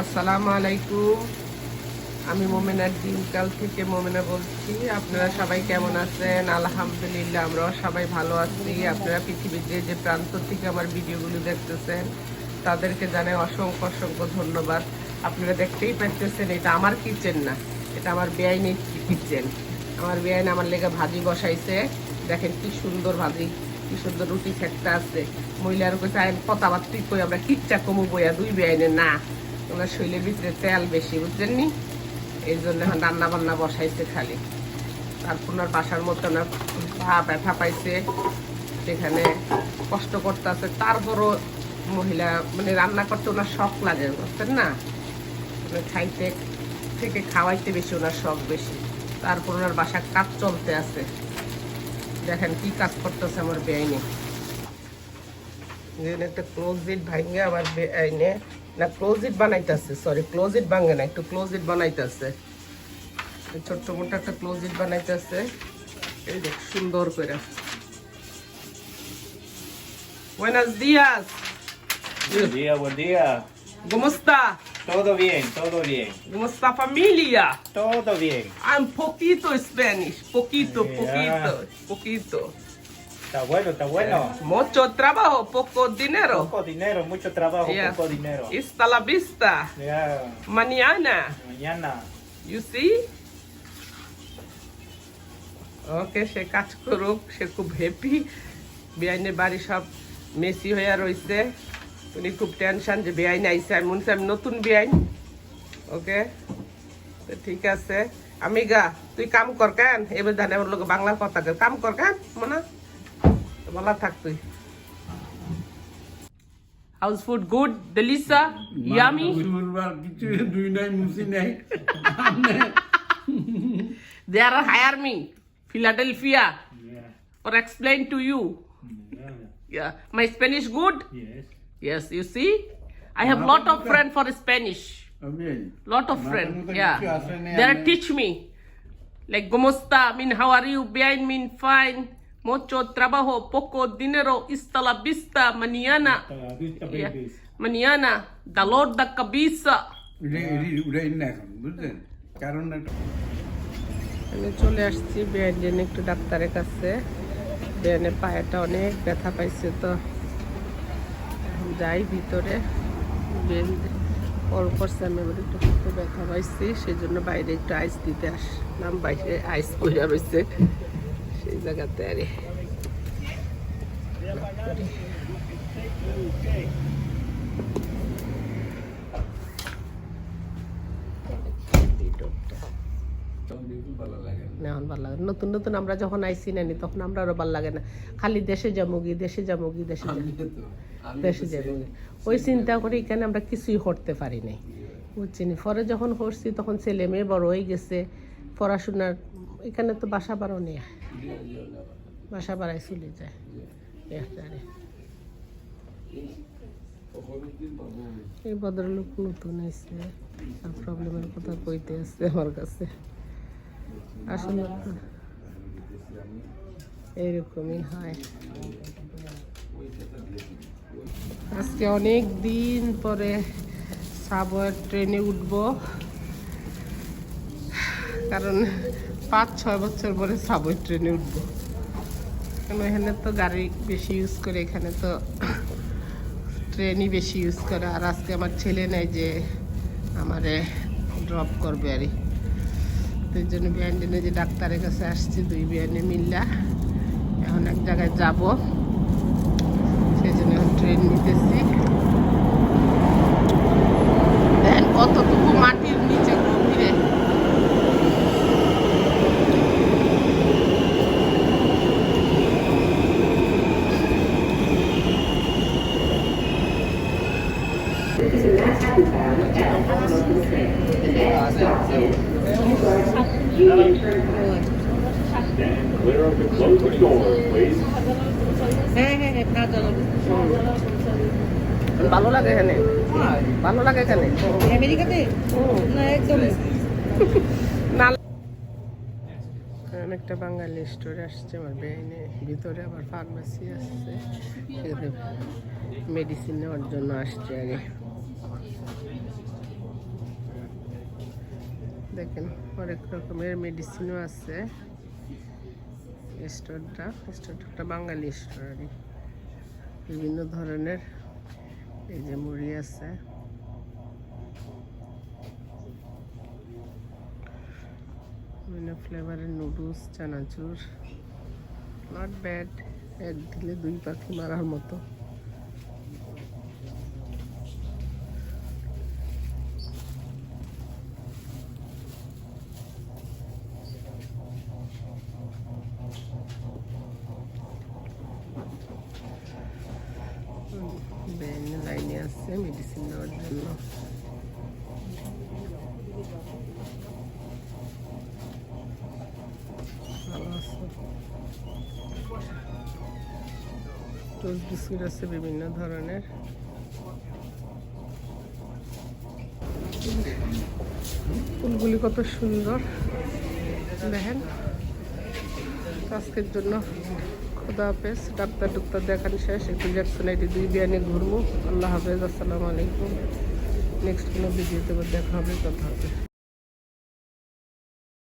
আসসালামু আলাইকুম। আমি মোমেনার দিনকাল থেকে মোমেনা বলছি। আপনারা সবাই কেমন আছেন? আলহামদুলিল্লাহ, আমরাও সবাই ভালো আছি। আপনারা পৃথিবীর যে যে প্রান্ত থেকে আমার ভিডিওগুলো দেখতেছেন, তাদেরকে জানাই অসংখ্য অসংখ্য ধন্যবাদ। আপনারা দেখতেই পাচ্ছেন, এটা আমার কিচেন না, এটা আমার বেআইনের কিচেন। আমার বেআইন আমার লেগে ভাজি বসাইছে। দেখেন কি সুন্দর ভাজি, কি সুন্দর রুটি ফেকটা আছে। মহিলার কাছে আইন, কথাবার্তি কই, আমরা কিচ্ছা কমু বইয়া দুই বেআইনে না। ওনার শরীরের ভিতরে তেল বেশি বুঝছেন নি এই জন্য রান্না বান্না বসাইছে খালি। তারপর ওনার বাসার মতো না পা ব্যথা পাইছে সেখানে কষ্ট করতে আছে তারপরও মহিলা মানে রান্না করতে ওনার শখ লাগে, বুঝছেন না? মানে খাইতে, থেকে খাওয়াইতে বেশি ওনার শখ বেশি। তারপর ওনার বাসার কাজ চলতে আছে। দেখেন কি কাজ করতেছে আমার বেআইনে। একটা ক্লোজেট ভাঙে আমার বেআইনে না ক্লোজেট বানাইতেছে সরি ক্লোজেট ভাঙে না একটু ক্লোজেট বানাইতেছে ছোট্ট মোটো একটা ক্লোজেট বানাইতেছে এই দেখ সুন্দর করে Buenos días. Buen día, buen día. ¿Cómo está? Todo bien, todo bien. ¿Cómo está familia? Todo bien. I'm poquito Spanish, poquito, Yeah. poquito, poquito. Está bueno, está bueno. Mucho trabajo, poco dinero. Poco dinero, mucho trabajo, Yeah. poco dinero. Hasta la vista. Ya, Mañana. mañana. You see? ওকে সে কাজ করুক সে খুব happy বেআইনের বাড়ি সব Messi হয়ে রয়েছে উনি খুব tension যে বেআইন আইসে আমি মনে আমি নতুন বেআইন ওকে তো ঠিক আছে আমি গা তুই কাম কর কেন এবার জানে আমার লোক বাংলা কথা। কাম কর কেন মনে তো বলা থাক তুই house food good delicious yummy শুরবার কিছু দুই নাই মুসি নাই They are hire me, Philadelphia, Yeah. or explain to you. Yeah, my Spanish good. Yes. Yes, you see, I have lot of friend for Spanish. আমি Lot of friend. মতো Yeah, কিছু আসে নাই they আমি- teach me. Like ¿Cómo está? Mean how are you? Bien, mean fine. Mucho trabajo, poco dinero. Hasta la vista. Mañana. Mañana. Dolor de cabeza. আমি চলে আসছি বেআইন একটু ডাক্তারের কাছে বেআইনের পায়েটা অনেক ব্যথা পাইছে তো যাই ভিতরে বেন কল করছে আমি এবার একটু একটু ব্যথা পাইছি সেই জন্য বাইরে একটু আইস দিতে আসলাম বাইরে আইস পড়ে রয়েছে সেই জায়গাতে আরে ভালো এখন ভালো লাগে নতুন নতুন আমরা যখন আইসি নানি তখন আমরা আরও ভালো লাগে না। খালি দেশে যামুগি দেশে যামুগি দেশে দেশে যামুগি ওই চিন্তা করে এখানে আমরা কিছুই করতে পারি নাই। বুঝছিনি? পরে যখন করছি তখন ছেলে মেয়ে বড় হয়ে গেছে পড়াশোনার এখানে তো বাসা বাড়ো নেই। বাসা বাড়াই চলে যায়। এই ভদ্রলোক নতুন এসে আর প্রবলেমের কথা কইতে আসছে আমার কাছে। আসলে তো এরকমই হয়। আজকে অনেক দিন পরে সাবওয়ে ট্রেনে উঠব। কারণ পাঁচ ছয় বছর পরে সাবওয়ে ট্রেনে উঠব। কারণ এখানে তো গাড়ি বেশি ইউজ করে, এখানে তো ট্রেনই বেশি ইউজ করে। আর আজকে আমার ছেলে নেই যে আমারে ড্রপ করবে আর এই জন্য বিয়ান্ডিনে যে ডাক্তারের কাছে আসছি, দুই বিয়ানে মিল্লা। এখন এক জায়গায় যাব। সেই জন্য এখন ট্রেন নিতেছি। Clear of the closing please. হ্যাঁ হ্যাঁ হ্যাঁ ভালো লাগে এখানে? ভালো লাগে এখানে? আমেরিকাতে। না একদম। অনেকটা বাঙালি স্টোর আসছে আমার বেআইনে ভিতরে আবার ফার্মাসি আসছে। মেডিসিন নেওয়ার জন্য আসছে আগে। দেখেন, অনেক রকমের মেডিসিনও আছে। স্টোরটা স্টোরটা একটা বাঙালি স্টোর আর বিভিন্ন ধরনের, এই যে মুড়ি আছে। বিভিন্ন ফ্লেভারের নুডলস চানাচুর। নট ব্যাড এক দিলে দুই পাখি মারার মতো। আসছে মেডিসিন নেওয়ার জন্য টোস্ট আছে বিভিন্ন ধরনের ফুলগুলি কত সুন্দর। দেখেন আজকের জন্য খোদা হাফেজ, ডাক্তার ডুক্তার দেখান শেষ, একটু জ্যাকসন আইটি দুই বিয়ানি ঘুরবো। আল্লাহ হাফেজ, আসসালামু আলাইকুম। নেক্সট কোনো ভিডিওতে দেখা হবে, কথা হবে।